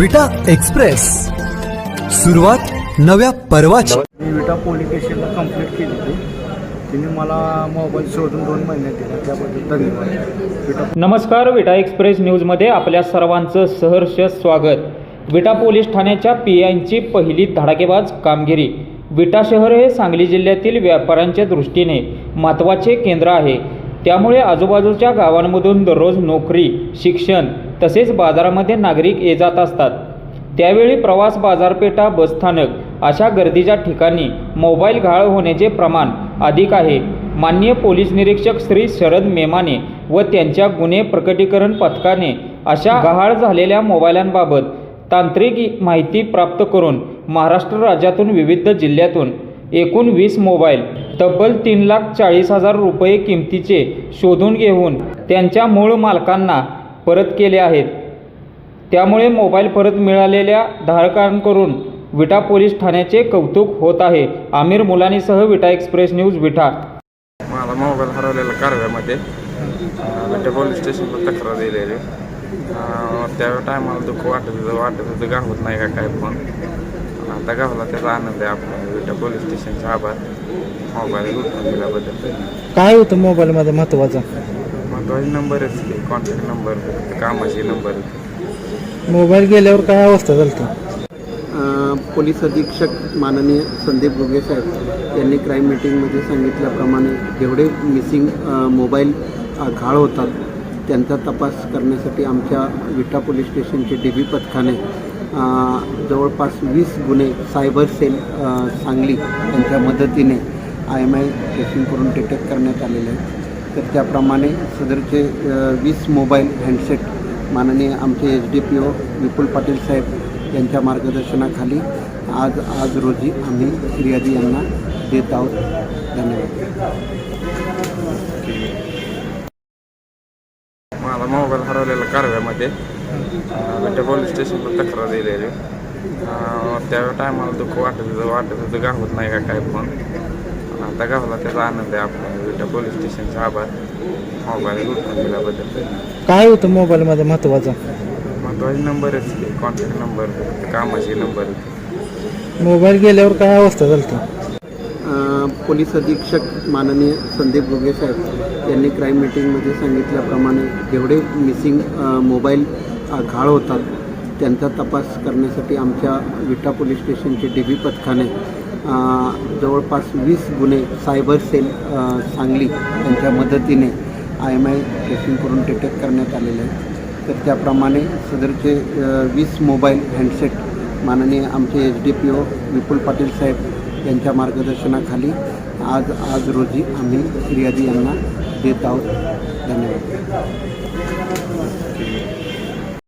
विटा एक्सप्रेस. सुरुवात नव्या पर्वाची. मी विटा पोलीस स्टेशनला कंप्लीट केली होती. तिने मला मोबाईल शोधून दोन महिन्यात दिला. त्याबद्दल धन्यवाद. विटा नमस्कार विटा एक्सप्रेस न्यूजमध्ये आपल्या सर्वांचं सहर्ष स्वागत. विटा पोलीस ठाण्याच्या पी आयची पहिली धडाकेबाज कामगिरी. विटा शहर हे सांगली जिल्ह्यातील व्यापाऱ्यांच्या दृष्टीने महत्त्वाचे केंद्र आहे. त्यामुळे आजूबाजूच्या गावांमधून दररोज नोकरी शिक्षण तसेच बाजारामध्ये नागरिक ये जात असतात. त्यावेळी प्रवास बाजारपेठा बसस्थानक अशा गर्दीच्या ठिकाणी मोबाईल घाळ होण्याचे प्रमाण अधिक आहे. माननीय पोलीस निरीक्षक श्री शरद मेमाने व त्यांच्या गुन्हे प्रकटीकरण पथकाने अशा गहाळ झालेल्या मोबाईलांबाबत तांत्रिक माहिती प्राप्त करून महाराष्ट्र राज्यातून विविध जिल्ह्यातून एकूण वीस मोबाईल तब्बल तीन लाख चाळीस हजार रुपये किमतीचे शोधून घेऊन त्यांच्या मूळ मालकांना परत केले आहेत. त्यामुळे मोबाईल परत मिळालेल्या धारकांकडून विटा पोलीस ठाण्याचे कौतुक होत आहे. आमिर मुलानीसह विटा एक्सप्रेस न्यूज विटा. मला मोबाईल हरवलेला कारव्यामध्ये. विटे पोलीस स्टेशनला तक्रार दिलेली. त्या टायमाला दुःख वाटत होतं वाटत होतं गावत नाही का काय फोन आता गावला त्याचा आनंद आहे आपला. विटे पोलीस स्टेशनचा आभार. मोबाईल दिल्याबद्दल काय होतं मोबाईलमध्ये महत्त्वाचं? महत्त्वाचे नंबरच की कॉन्टॅक्ट नंबर कामाचे नंबर मोबाईल गेल्यावर काय अवस्था झाली पोलीस अधीक्षक माननीय संदीप गुगे साहेब यांनी क्राईम मीटिंगमध्ये सांगितल्याप्रमाणे जेवढे मिसिंग मोबाईल घाळ होतात त्यांचा तपास करण्यासाठी आमच्या विटा पोलीस स्टेशनचे डी बी पथकाने जवळपास वीस गुन्हे सायबर सेल सांगली यांच्या मदतीने आय एम आय टेस्टिंग करून डिटेक्ट करण्यात आलेले आहेत. तर त्याप्रमाणे सदरचे वीस मोबाईल हँडसेट माननीय आमचे H D P O Vipul Patil साहेब यांच्या मार्गदर्शनाखाली आज आज रोजी आम्ही फिर्यादी यांना देत आहोत. धन्यवाद. मला मोबाईल हरवलेला कारव्यामध्ये. विटे पोलीस स्टेशनवर तक्रार दिलेली. त्या टायमाला दुःख वाटत होतं वाटत होतं गावत नाही का काय पण. आता गावला त्याचा आनंद आहे आपला. विटे पोलीस स्टेशनचा आभार मोबाईल गुंतवून दिल्याबद्दल. काय होतं मोबाईलमध्ये महत्त्वाचं महत्त्वाचे? नंबरच की कॉन्टॅक्ट नंबर कामाचे नंबर मोबाईल गेल्यावर काय अवस्था झाली पोलीस अधीक्षक माननीय संदीप गुगे साहेब यांनी क्राईम मीटिंगमध्ये सांगितल्याप्रमाणे जेवढे मिसिंग मोबाईल घाळ होतात त्यांचा तपास करण्यासाठी आमच्या विटा पोलीस स्टेशनचे डी बी पथकाने जवळपास वीस गुन्हे सायबर सेल सांगली यांच्या मदतीने आय एम आय ट्रेसिंग करून डिटेक्ट करण्यात आलेले आहेत. तर त्याप्रमाणे सदरचे वीस मोबाईल हँडसेट माननीय आमचे H D P O Vipul Patil साहेब यांच्या मार्गदर्शनाखाली आज आज रोजी आम्ही फिर्यादी यांना देत आहोत. धन्यवाद.